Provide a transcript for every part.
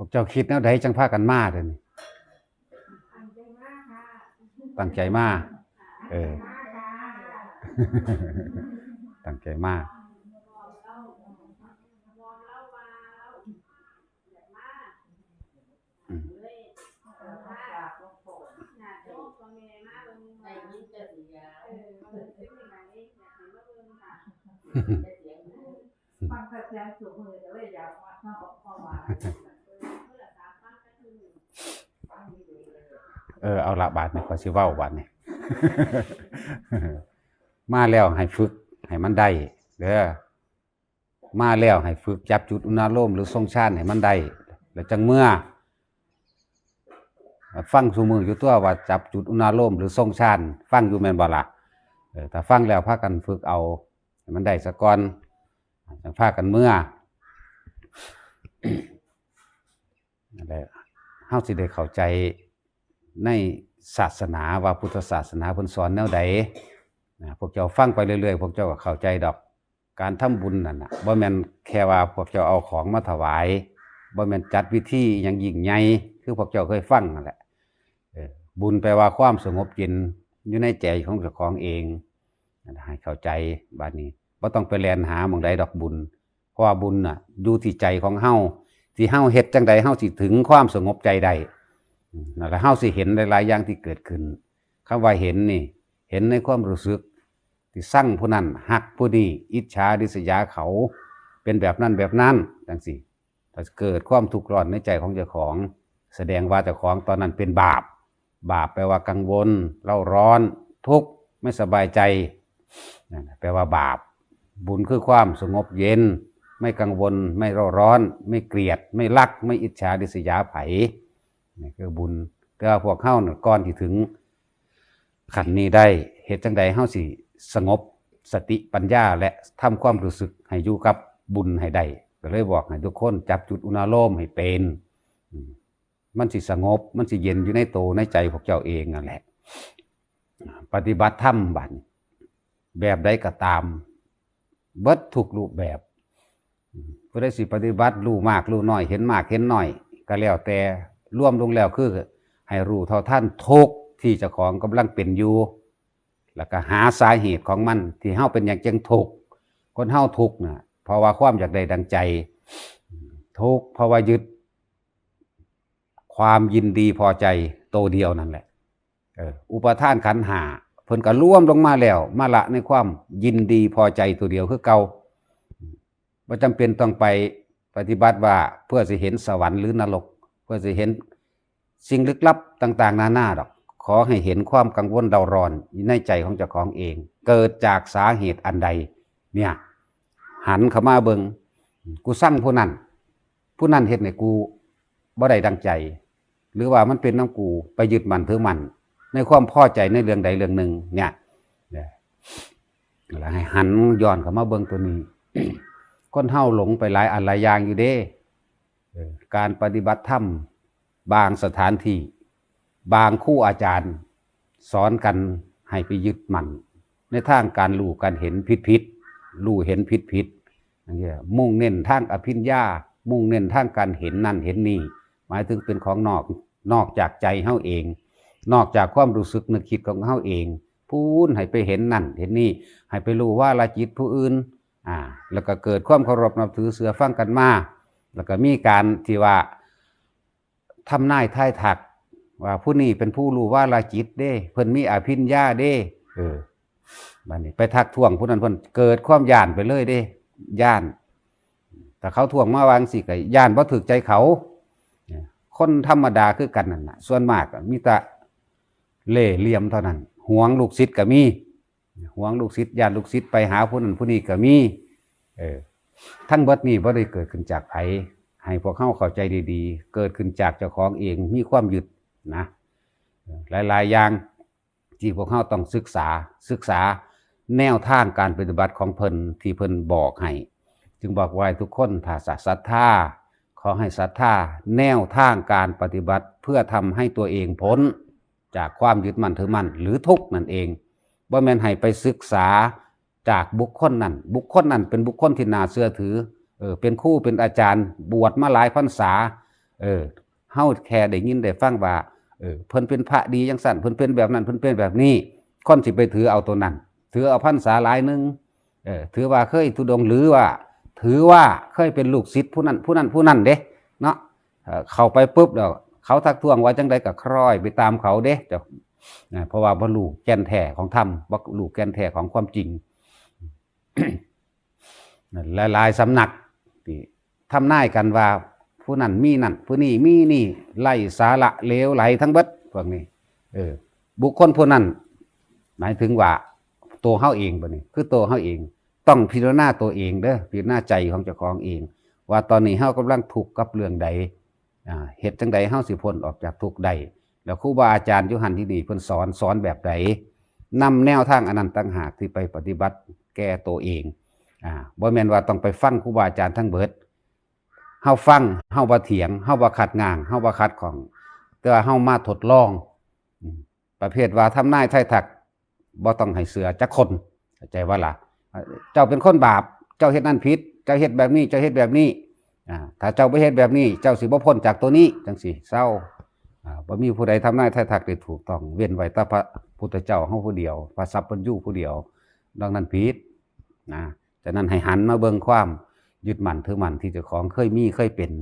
วกเจ้าคิดแนวใดจังพากันมาเด้อนี่อันใจมากค่ะตั้งใจมาเออมากค่ะตั้งใจมาวอมเล่าวอมเล่ามาเล่าอยากมาอืมเลยเอามาหน้าโลกตัวแม่มาเบิ่งได้ยินแต่เสียงเออมาเบิ่งเป็นยังไงอยากเห็นมาเบิ่งค่ะแต่เสียงฟังแต่เสียงสูงมือแต่ว่าอยากมาเข้าเข้ามา เออเพื่อสามฟังก็คือ ฟังดีๆเลย เออเอาละบาทนี่ขอสิเว้าบาทนี่มาแล้วให้ฝึกให้มันได้เด้อมาแล้วให้ฝึกจับจุดอุณาโลมหรือทรงชาติให้มันได้แล้วจังเมื่อ ฟังสูมืออยู่ตัวว่าจับจุดอุณาโลมหรือทรงชาติฟังอยู่แมนบ่ล่ะเออถ้าฟังแล้วพากันฝึกเอาให้มันได้ซะก่อนจังพากันเมื่อนั่นแหละเฮาสิได้เข้าใจ ในศาสนาว่าพุทธศาสนาเพิ่นสอนแนวใดนะพวกเจ้าฟังไปเรื่อยๆ พวกเจ้าก็เข้าใจดอก การทำบุญนั่นนะบ่แม่นแค่ว่าพวกเจ้าเอาของมาถวายบ่แม่นจัดวิธีอหยังยิ่งใหญ่คือพวกเจ้าเคยฟังนั่นแหละบุญแปลว่าความสงบเย็นอยู่ในใจของเจ้าของเองให้เข้าใจบัดนี้บ่ต้องไปแลนหาหม่องใดดอกบุญ เพราะว่าบุญน่ะอยู่ที่ใจของเฮาที่เฮาเฮ็ดจังใดเฮาสิถึงความสงบใจได้ แหละเฮาสิเห็นหลายๆอย่างที่เกิดขึ้นคำว่าเห็นนี่ เห็นในความรู้สึก ที่สั่งผู้นั้นหักผู้นี้อิจฉาริษยาเขา เป็นแบบนั้นแบบนั้นจังสิถ้าเกิดความทุกข์ร้อนในใจของเจ้าของ แสดงว่าเจ้าของตอนนั้นเป็นบาป บาปแปลว่ากังวลเล่าร้อน ทุกข์ไม่สบายใจนั่นแปลว่าบาป บุญคือความสงบเย็น ไม่กังวล ไม่เร่าร้อน ไม่เกลียด ไม่รัก ไม่อิจฉาริษยาไผ นี่คือบุญแต่ว่าพวกเฮาเนี่ยก่อนที่ถึงขันนี้ได้เหตุจังใดเฮาสิสงบสติปัญญาและทำความรู้สึกให้อยู่กับบุญให้ได้ก็เลยบอกให้ทุกคนจับจุดอุณาโลมให้เป็นมันสิสงบ มันสิเย็นอยู่ในโตวในใจพวกเจ้าเองนั่นแหละ ปฏิบัติธรรมบัดนี้แบบใดก็ตาม เบิดทุกรูปแบบผู้ใดสิปฏิบัติรู้มากรู้น้อย เห็นมากเห็นน้อย ก็แล้วแต่ ร่วมลงแล้วคือ ให้รู้เท่าท่านทุกที่เจ้าของกำลังเป็นอยู่ แล้วก็หาสาเหตุของมัน ที่เฮาเป็นอย่างจังทุกคนเฮาทุกน่ะเพราะว่าความอยากได้ดังใจ ทุกเพราะว่ายึด ความยินดีพอใจโตเดียวนั่นแหละอุปทานขันหาเพิ่นก็ร่วมลงมาแล้ว มาละในความยินดีพอใจตัวเดียวคือเก่าว่าจำเป็นต้องไปปฏิบัติว่าเพื่อจะเห็นสวรรค์หรือนรก พื่อจะเห็นสิ่งลึกลับต่าง ๆ นานาดอก ขอให้เห็นความกังวลเดาร้อนในใจของเจ้าของเอง เกิดจากสาเหตุอันใด เนี่ย หันเข้ามาเบิงกูสั่งผู้นั้นผู้นั้นเฮ็ดให้กูบ่ได้ดังใจ หรือว่ามันเป็นน้ำกูไปยึดมันถือมัน ในความพอใจในเรื่องใดเรื่องหนึ่ง เนี่ยเนี่ยแล้วให้หันย้อนเข้ามาเบิงตัวนี้คนเฮาหลงไปหลายอันหลายอย่างอยู่เด้ การปฏิบัติธรรม บางสถานที่ บางคู่อาจารย์ สอนกันให้ไปยึดมันในทางการรู้การเห็นผิดผิดรู้เห็นผิดผิดอย่างเงี้ยมุ่งเน้นทางอภิญญา มุ่งเน้นทางการเห็นนั่นเห็นนี่หมายถึงเป็นของนอกนอกจากใจเฮาเอง นอกจากความรู้สึกนึกคิดของเฮาเองพูนให้ไปเห็นนั่นเห็นนี่ให้ไปรู้ว่าละจิตผู้อื่นอ่าแล้วก็เกิดความเคารพนับถือเสือฟังกันมา แล้วก็มีการที่ว่าทำนายทายถัก ว่าผู้นี้เป็นผู้รู้ว่าลาจิตเด้ เพิ่นมีอภิญญาเด้ เออบัดนี้ ไปทักท้วงผู้นั้นเพิ่นเกิดความย่านไปเลยเด้ย่านแต่เขาทวงมาวางสิก็ย่านบ่ถูกใจเขา คนธรรมดาคือกันนั่นน่ะส่วนมากมีแต่เล่ห์เหลี่ยมเท่านั้นห่วงลูกศิษย์ก็มีห่วงลูกศิษย์ญาติลูกศิษย์ไปหาผู้นั้นผู้นี้ก็มี เออ ทั้งเบิดนี้บ่ได้เกิดขึ้นจากไผให้พวกเขาเข้าใจดีๆ เกิดขึ้นจากเจ้าของเองมีความหยึดนะหลายๆอย่างที่พวกเขาต้องศึกษาศึกษาแนวทางการปฏิบัติของเพิ่นที่เพิ่นบอกให้จึงบอกไว้ทุกคนถ้าศรัทธาขอให้ศรัทธาแนวทางการปฏิบัติเพื่อทำให้ตัวเองพ้นจากความยึดมั่นถือมั่นหรือทุกข์นั่นเองบ่แม่นให้ไปศึกษา จากบุคคลนั้นบุคคลนั้นเป็นบุคคลที่น่าเชื่อถือเออเป็นครู่เป็นอาจารย์ บวชมาหลายพรรษาเออเฮาแค่ได้ยินได้ฟังว่าเออเพิ่นเป็นพระดีจังสั่นเพิ่นเป็นแบบนั้นเพิ่นเป็นแบบนี้คนสิไปถือเอาตัวนั้น ถือเอาพรรษาหลายนึงเออถือว่าเคยทุดงหรือว่า ถือว่าเคยเป็นลูกศิษย์ผู้นั้นผู้นั้นผู้นั้นเด้เนาะเข้าไปปุ๊บแล้วเขาทักท้วงว่าจังใดก็คล้อยไปตามเขาเด้เจ้านะเพราะว่าบ่รู้แก่นแท้ของธรรมบ่รู้แก่นแท้ของความจริง หลายๆสำนักที่ทำนายกันว่า ผู้นั้นมีนั่นผู้นี้มีนี่ไล่สาระเลวไหลทั้งเบิดพวกนี้ เออ บุคคลผู้นั้นหมายถึงว่าตัวเฮาเองบ่นี่คือตัวเฮาเอง ต้องพิจารณาตัวเองเด้อพิจารณาใจของเจ้าของเอง ว่าตอนนี้เฮากำลังทุกข์กับเรื่องใดอ่าเหตุจังใดเฮาสิพ้นออกจากทุกข์ใดแล้วครูบาอาจารย์ยู่หันที่ดีเพิ่นสอนสอนแบบใดนำแนวทางอันนั้นต่างหากที่ไปปฏิบัติ แก้ตัวเองอ่าบ่แม่นว่าต้องไปฟังครูบาอาจารย์ทั้งเบิดเฮาฟังเฮาบ่เถียงเฮาบ่ขัดงางเฮาบ่ขัดของ แต่ว่าเฮามาทดลอง ประเภทว่าทำนายไทายทักบ่ต้องให้เสือจักคนเข้าใจว่าล่ะ เจ้าเป็นคนบาป เจ้าเฮ็ดนั่นผิด เจ้าเฮ็ดแบบนี้ เจ้าเฮ็ดแบบนี้อ่าถ้าเจ้าบ่เฮ็ดแบบนี้ เจ้าสิบ่พ้นจากตัวนี้จังซี่เศร้าอ่าบ่มีผู้ใดทำนายไทายทักได้ถูกต้อง เว้นไว้แต่พระพุทธเจ้าเฮาผู้เดียว พระสัพพัญญูผู้เดียว ดังนั้นผิดนะฉะนั้นให้หันมาเบิ่งความยึดมั่นถือมั่นที่เจ้าของเคยมีเคยเป็น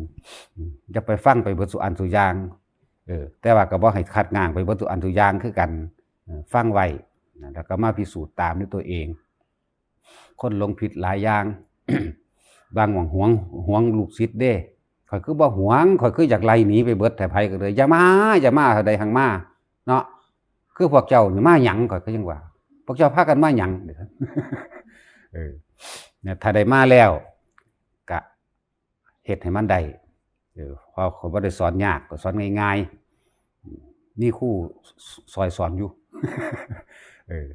จะไปฟังไปบิดสุอันสุยางเออแต่ว่าก็บ่ให้คัดงางไปบิดสุอันสุยางคือกันฟังไว้นะแล้วก็มาพิสูจน์ตามด้วยตัวเอง คนลงผิดหลายอย่าง บางหวังหวงหวงลูกศิษย์เด้ข่อยคือบ่หวงข่อยคืออยากไล่หนีไปเบิดแต่ไผก็เลยอย่ามาอย่ามาเท่าใดหังมา เนาะคือพวกเจ้านี่มาหยังข่อยก็ยังว่า พวกเจ้าพากันมาหยังเด้อออเนี่ยถ้าได้มาแล้วกะเฮ็ดให้มันได้เออพอเขาบ่ได้สอนยากก็สอนง่ายๆนี่คู่ซอยสอนอยู่เออ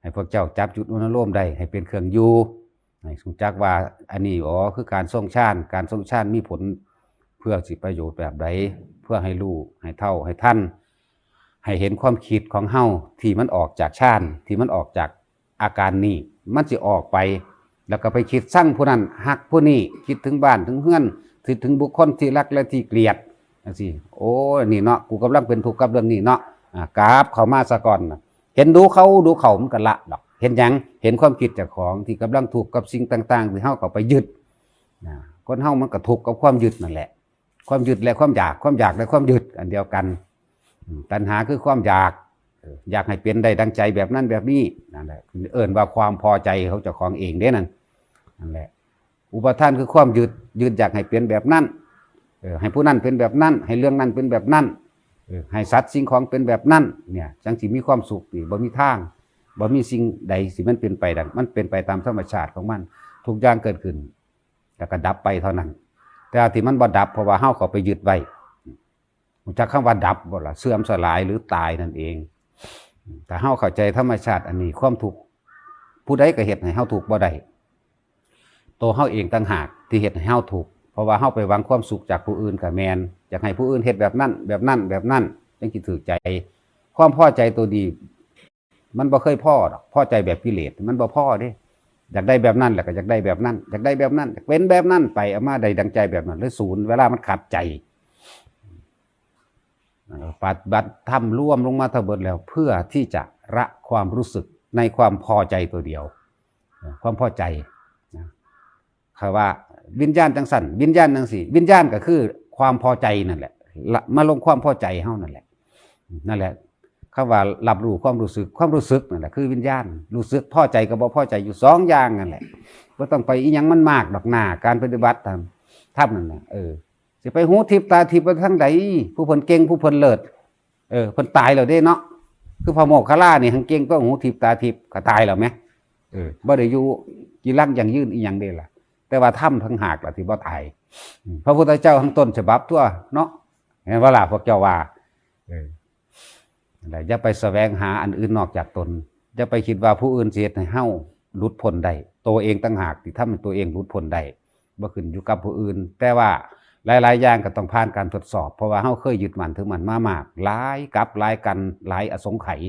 ให้พวกเจ้าจับจุดอุณโลมได้ให้เป็นเครื่องอยู่ให้รู้จักว่าอันนี้อ๋อคือการทรงชาติการทรงชาติมีผลเพื่อสิประโยชน์แบบใดเพื่อให้รู้ให้เท่าให้ท่าน ให้เห็นความคิดของเฮาที่มันออกจากชาติที่มันออกจากอาการนี้ มันสิออกไป แล้วก็ไปคิดสร้างผู้นั้นหักผู้นี้คิดถึงบ้านถึงเฮือนคิดถึงบุคคลที่รักและที่เกลียดจังซี่โอ้นี่เนาะกูกำลังเป็นทุกข์กับเรื่องนี้เนาะกราบเข้ามาซะก่อนเห็นดูเขาดูเขามันก็ละดอก เห็นยังเห็นความคิดจากของที่กำลังถูกข์กับสิ่งต่างๆที่เฮาเข้าไปยึดนะคนเฮามันก็ทุกข์กับความยึดนั่นแหละ ความยึดและความอยากความอยากและความยึดอันเดียวกัน ตัณหาคือความอยาก อยากให้เป็นได้ดังใจแบบนั้นแบบนี้นั่นแหละเอิ่นว่าความพอใจเขาจ้าของเองเด้นั่นนั่นแหละ อุปทานคือความยึดยึดอยากให้เป็นแบบนั้นให้ผู้นั้นเป็นแบบนั้น ให้เรื่องนั้นเป็นแบบนั้นให้สัตว์สิ่งของเป็นแบบนั้นเนี่ยจังสิมีความสุขนี่บ่มีทางบ่มีสิ่งใดสิมันเป็นไปดังมันเป็นไปตามธรรมชาติของมัน ทุกอย่างเกิดขึ้นแล้วก็ดับไปเท่านั้น แต่ที่มันบ่ดับเพราะว่าเฮาเข้าไปยึดไว้ รู้จักคำว่าดับบ่ล่ะเสื่อมสลายหรือตายนั่นเองแต่เฮาเข้าใจธรรมชาติอันนี้ความทุกข์ผู้ใดก็เฮ็ดให้เฮาทุกข์บ่ได้ตัวเฮาเองต่างหากที่เฮ็ดให้เฮาทุกข์เพราะว่าเฮาไปหวังความสุขจากผู้อื่นก็แมนอยากให้ผู้อื่นเฮ็ดแบบนั้น แบบนั้นแบบนั้นจังสิถูกใจ ความพอใจตัวดี มันบ่เคยพอดอกพอใจแบบกิเลสมันบ่พอเด้อยากได้แบบนั้นแหละก็อยากได้แบบนั้นอยากได้แบบนั้นเป็นแบบนั้นไปเอามาได้ดังใจแบบนั้นเลยศูนย์เวลามันขัดใจ ปฏิบัติทำร่วมลงมาทั้งหมดแล้ว เพื่อที่จะละความรู้สึกในความพอใจตัวเดียว ความพอใจนะคำว่าวิญญาณจังสันวิญญาณจังสี่ วิญญาณก็คือความพอใจนั่นแหละมาลงความพอใจเฮานั่นแหละนั่นแหละคำว่ารับรู้ความรู้สึกความรู้สึกนั่นแหละคือวิญญาณรู้สึกพอใจกับบ่พอใจอยู่สองอย่างนั่นแหละบ่ต้องไปอีหยังมันมากดอกหน้าการปฏิบัติทำทำนั่นน่ะเออ สิไปหูทิพตาทิพไปทางใดผู้เพิ่นเก่งผู้เพิ่นเลิศเออเพิ่นตายแล้วเด้เนาะคือพระโมคคัลลานี่ทั้งเก่งก็หูทิพตาทิพก็ตายแล้วไหมเออบ่ได้อยู่กีรักอย่างยืนอีหยังเด้ล่ะ แต่ว่าถ้ำทั้งหากล่ะที่บ่ตายพระพุทธเจ้าทั้งต้นฉบับตัวเนาะเห็นว่าล่ะพวกเจ้าว่าเออนั่นแหละอย่าไปแสวงหาอันอื่นนอกจากตนอย่าไปคิดว่าผู้อื่นสิเฮ็ดให้เฮาหลุดพ้นได้ตัวเองต่างหากที่ทำให้ตัวเองหลุดพ้นได้บ่ขึ้นอยู่กับผู้อื่น แต่ว่า หลายๆอย่างก็ต้องผ่านการทดสอบ เพราะว่าเฮาเคยยึดมั่นถือมั่นมามากหลายกับหลายกันหลายอสงไขย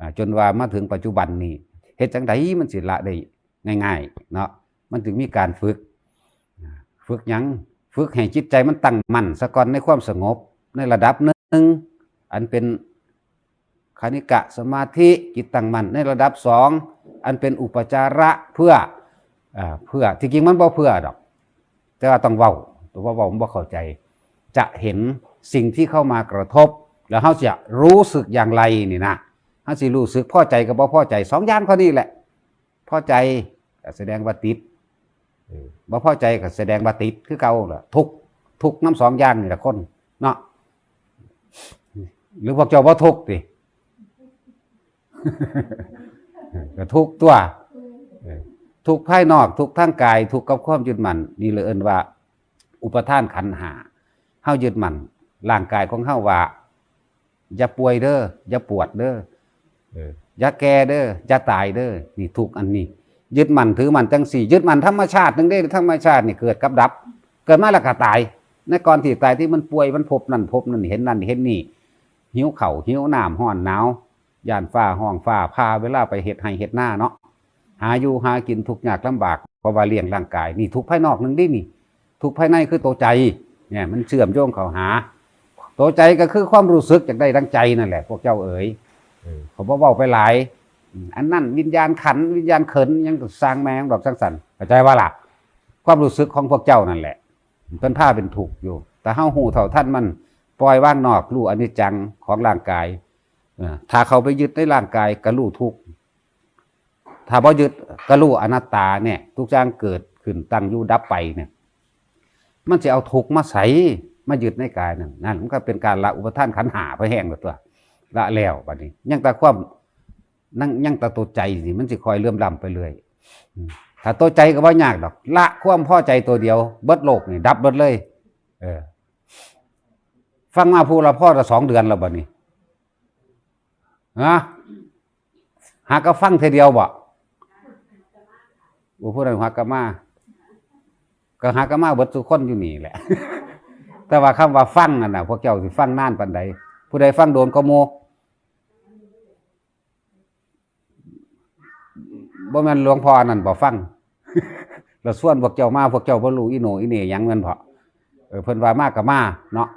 อ่จนว่ามาถึงปัจจุบันนี้เฮ็ดจังไดมันสิละได้ง่ายๆเนาะมันถึงมีการฝึก ฝึกหยังฝึกให้จิตใจมันตั้งมั่นสะก่อนในความสงบในระดับหนึ่งอันเป็นคณิกะสมาธิจิตตั้งมั่นในระดับสองอันเป็นอุปจาระเพื่ออเพื่อที่จริงมันบ่เพื่อดอก แต่ว่าต้องเว้า ตัวว่าเว้ามันบ่เข้าใจ จะเห็นสิ่งที่เข้ามากระทบ แล้วเขาจะรู้สึกอย่างไรนี่นะเขาสิรู้สึกพอใจกับบ่พอใจสองอย่างเท่านี้แหละพอใจแสดงว่าติดบ่พอใจก็แสดงว่าติดคือเก่าล่ะทุกทุกน้ำสองอย่างนี่แหละคนเนาะหรือพวกเจ้าบ่ทุกข์ติก็ทุกตัวทุกภายนอกทุกทางกายทุกกับความยึดมั่นนี่เลยเอินว่า อุปทานขันธ์หาเฮายึดมั่นร่างกายของเฮาว่าอย่าป่วยเด้ออย่าปวดเด้อเอออย่าแก่เด้ออย่าตายเด้อนี่ทุกอันนี้ ยึดมั่นถือมั่นจังสี่ยึดมั่นธรรมชาติหนึงได้ธรรมชาตินี่เกิดกับดับ เกิดมาแล้วก็ตายในก่อนที่ตายที่มันป่วยมันพบนั่นพบนั่นเห็นนั่นเห็นนี่หิวเข่าวหิวน้ำห้อนหนาวยานฟ้าห้องฟ้าพาเวลาไปเฮ็ดให้เฮ็ดหน้าเนาะหาอยู่หากินทุกข์ยากลำบากเพราะว่าเลี้ยงร่างกายนี่ทุกข์ภายนอกหนึงดินี่ ทุกข์ภายในคือตัวใจเนี่ยมันเชื่อมโยงเข้าหา ตัวใจก็คือความรู้สึกจากได้ดังใจนั่นแหละ พวกเจ้าเอ๋ยเขาบอกเว้าไปหลายอืมอันนั้นวิญญาณขันธ์วิญญาณเขินยังสร้างแมงดอกสร้างสรรค์เข้าใจว่าล่ะความรู้สึกของพวกเจ้านั่นแหละเป็นผ้าเป็นถูกข์อยู่ แต่เฮาหูเท่าท่านมันปล่อยว่างนอกรู้อนิจจังของร่างกายเออถ้าเขาไปยึดในร่างกายก็รู้ทุกข์ถ้าบ่ยึดก็รู้อนัตตาเนี่ย ทุกอย่างเกิดขึ้นตั้งอยู่ดับไปเนี่ย มันจะเอาทุกมาใส่มายึดในกายนั่นนั่นมันก็เป็นการละอุปทานขันหาไปแห้งตัวละแล้วบัดนี้ ยังแต่ความนั่งยังแต่ตัวใจสิมันสิคอยเลื่อมล้ำไปเรื่อยถ้าตัวใจก็บ่ยากดอก ละความพ่อใจตัวเดียว เบิดโลกนี่ดับเบิดเลย เออ ฟังมาพูดละพ่อละสองเดือนแล้วบัดนี้ฮะหากก็ฟังเทเดียวบ่โอ้พูดอะไรหากก็มา ก็หากมาเบิดทุกคนอยู่นี่แหละ แต่ว่าคำว่าฟังนั่นน่ะพวกเจ้าสิฟังนานปานใดผู้ใดฟังโดนก็โมบ่แม่นหลวงพ่อนั่นบ่ฟังแล้วส่วนพวกเจ้ามาพวกเจ้าบ่รู้อีโนอีเหน่ยังแม่นพอเออเพิ่นว่ามาก็มาเนาะ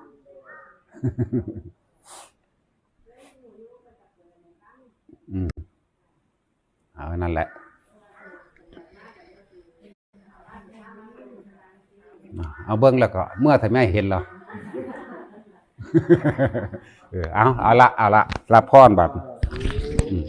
อืมเอานั่นแหละ เอาเบิ้งแล้วก็ เมื่อถ้าไม่เห็นเราเออเอาเอาละเอาละรับพรบัดอืม